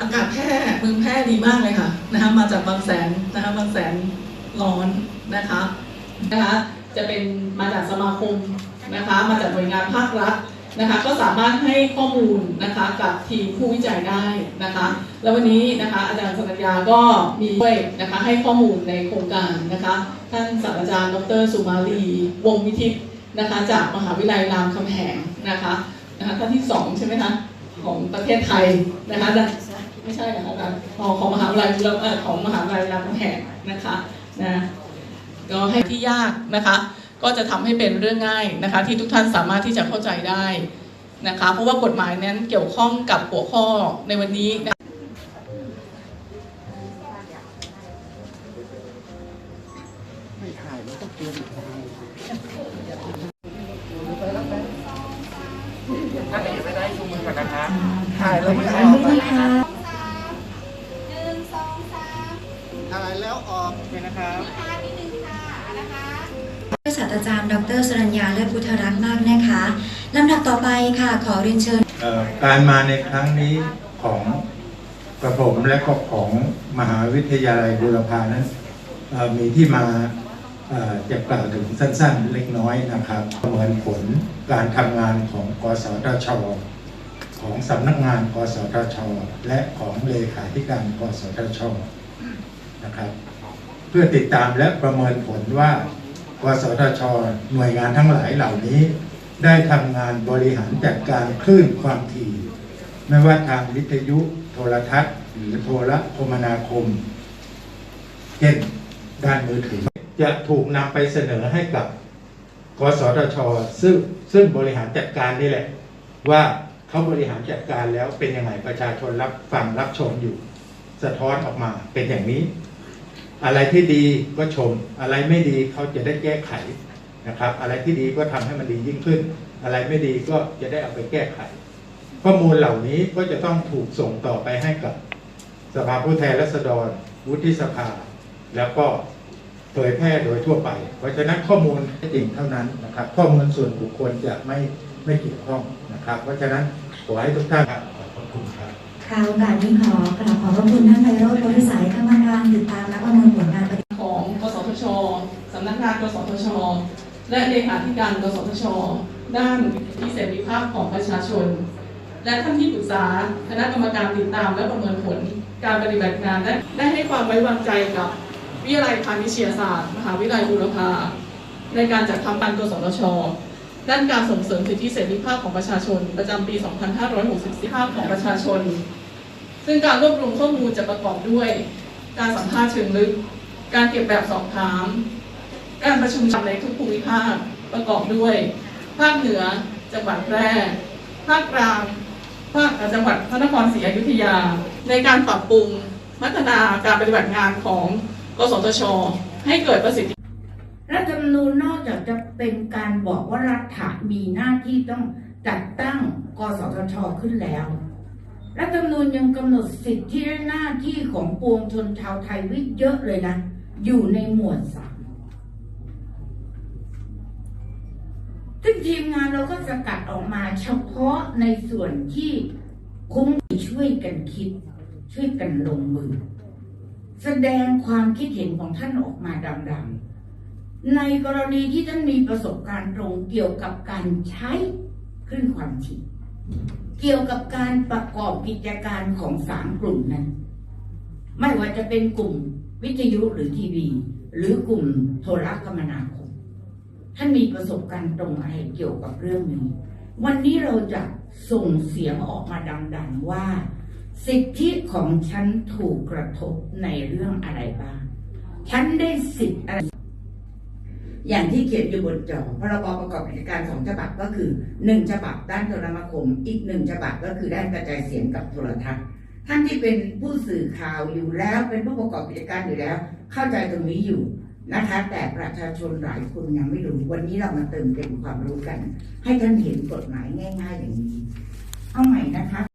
อากาศแพร่เมืองแพร่ดีมากเลยค่ะนะคะมาจากบางแสนนะคะบางแสนร้อนนะคะนะคะจะเป็นมาจากสมาคมนะคะมาจากหน่วยงานภาครัฐนะคะก็สามารถให้ข้อมูลนะคะกับทีมผู้วิจัยได้นะคะแล้ววันนี้นะคะอาจารย์สัญญาก็มีด้วยนะคะให้ข้อมูลในโครงการนะคะท่านศาสตราจารย์ดรสุมาลีวงศ์วิทิตนะคะจากมหาวิทยาลัยรามคำแหงนะคะนะคะท่านที่สองใช่ไหมคะ ของประเทศไทยนะคะไม่ใช่นะคะของของมหาวิทยาลัยเอ่อของมหาวิทยาลัยรามคำแหงนะคะนะก็ให้ที่ยากนะคะ ก็จะทำให้เป็นเรื่องง่ายนะคะ ที่ทุกท่านสามารถที่จะเข้าใจได้นะคะ เพราะว่ากฎหมายนั้นเกี่ยวข้องกับหัวข้อในวันนี้นะคะไม่ถ่ายมันต้องเตรียม ถ่ายแล้วไม่ออัอนกนี้นะคะหนึ่งสองสามถ่ายแล้วออกเลยนะครับทางนิดนึงค่ะนะคะศาสตราจารย์ดรสรัญญาเลิศพุทธรัตน์มากนะคะลำดับต่อไปค่ะขอเรียนเชิญ เอ่อการมาในครั้งนี้ของกระผมและก็ของมหาวิทยาลัยบูรพานั้นเอ่อมีที่มาเอ่อจะกล่าวถึงสั้นๆ เล็กน้อยนะครับประเมินผลการทำงานของกสทช ของสำนักงานกสทช และของเลขาธิการกสทชนะครับ เพื่อติดตามและประเมินผลว่ากสทช หน่วยงานทั้งหลายเหล่านี้ ได้ทำงานบริหารจัดการคลื่นความถี่ ไม่ว่าทางวิทยุโทรทัศน์ หรือโทรคมนาคม เช่นด้านมือถือ จะถูกนำไปเสนอให้กับกสทช ซึ่งซึ่งบริหารจัดการนี่แหละว่า เขาบริหารจัดการแล้วเป็นยังไงประชาชนรับฟังรับชมอยู่ สะท้อนออกมาเป็นอย่างนี้ อะไรที่ดีก็ชม อะไรไม่ดีเขาจะได้แก้ไขนะครับ อะไรที่ดีก็ทำให้มันดียิ่งขึ้น อะไรไม่ดีก็จะได้เอาไปแก้ไข ข้อมูลเหล่านี้ก็จะต้องถูกส่งต่อไปให้กับสภาผู้แทนราษฎร วุฒิสภา แล้วก็เผยแพร่โดยทั่วไป เพราะฉะนั้นข้อมูลจริงเท่านั้นนะครับ ข้อมูลส่วนบุคคลจะไม่ ไม่เกี่ยวข้องนะครับ เพราะฉะนั้นขอให้ทุกท่านครับขอบคุณครับ ค่ะโอกาสนี้ขอกราบขอบพระคุณท่านไพโรจน์โพธิสายกรรมการติดตามและประเมินผลงานของ กสทชสำนักงาน กสทช และเลขาธิการ กสทช ด้านที่เสรีภาพของประชาชน และท่านที่ปรึกษาคณะกรรมการติดตามและประเมินผลการปฏิบัติงานได้ได้ให้ความไว้วางใจกับวิทยาลัยพาณิชยศาสตร์ มหาวิทยาลัยบูรพาในการจัดทำการกสทช ด้านการส่งเสริมสิทธิเสรีภาพของประชาชน ประจำปี 2564ภาพของประชาชน ซึ่งการรวบรวมข้อมูลจะประกอบด้วย การสัมภาษณ์เชิงลึก การเก็บแบบสอบถาม การประชุมในทุกภูมิภาคประกอบด้วย ภาคเหนือ จังหวัดแพร่ ภาคกลาง ภาคจังหวัดพระนครศรีอยุธยา ในการปรับปรุงพัฒนาการปฏิบัติงานของกสทช ให้เกิดประสิทธิ รัฐธรรมนูญนอกจากจะเป็นการบอกว่ารัฐมีหน้าที่ต้องจัดตั้งกสทชขึ้นแล้ว รัฐธรรมนูญยังกำหนดสิทธิและหน้าที่ของปวงชนชาวไทยไว้เยอะเลยนะ อยู่ในหมวดสามซึ่งทีมงานเราก็สกัดออกมาเฉพาะในส่วนที่คุ้มช่วยกันคิด ช่วยกันลงมือ แสดงความคิดเห็นของท่านออกมาดังๆ ในกรณีที่ท่านมีประสบการณ์ตรงเกี่ยวกับการใช้คลื่นความถี่เกี่ยวกับการประกอบกิจการของสามกลุ่มนั้น ไม่ว่าจะเป็นกลุ่มวิทยุหรือทีวี หรือกลุ่มโทรคมนาคม ท่านมีประสบการณ์ตรงอะไรเกี่ยวกับเรื่องนี้ วันนี้เราจะส่งเสียงออกมาดังๆว่า สิทธิของฉันถูกกระทบในเรื่องอะไรบ้าง ฉันได้สิทธิ์อะไร อย่างที่เขียนอยู่บนจอพรบประกอบกิจการสองฉบับก็คือหนึ่งฉบับด้านโทรนาคม อีกหนึ่งฉบับก็คือด้านกระจายเสียงกับโทรทัศน์ท่านที่เป็นผู้สื่อข่าวอยู่แล้วเป็นผู้ประกอบกิจการอยู่แล้ว เข้าใจตรงนี้อยู่นะคะ แต่ประชาชนหลายคนยังไม่รู้ วันนี้เรามาเติมเต็มความรู้กัน ให้ท่านเห็นกฎหมายง่าย ๆ อย่างนี้ เอาใหม่นะคะ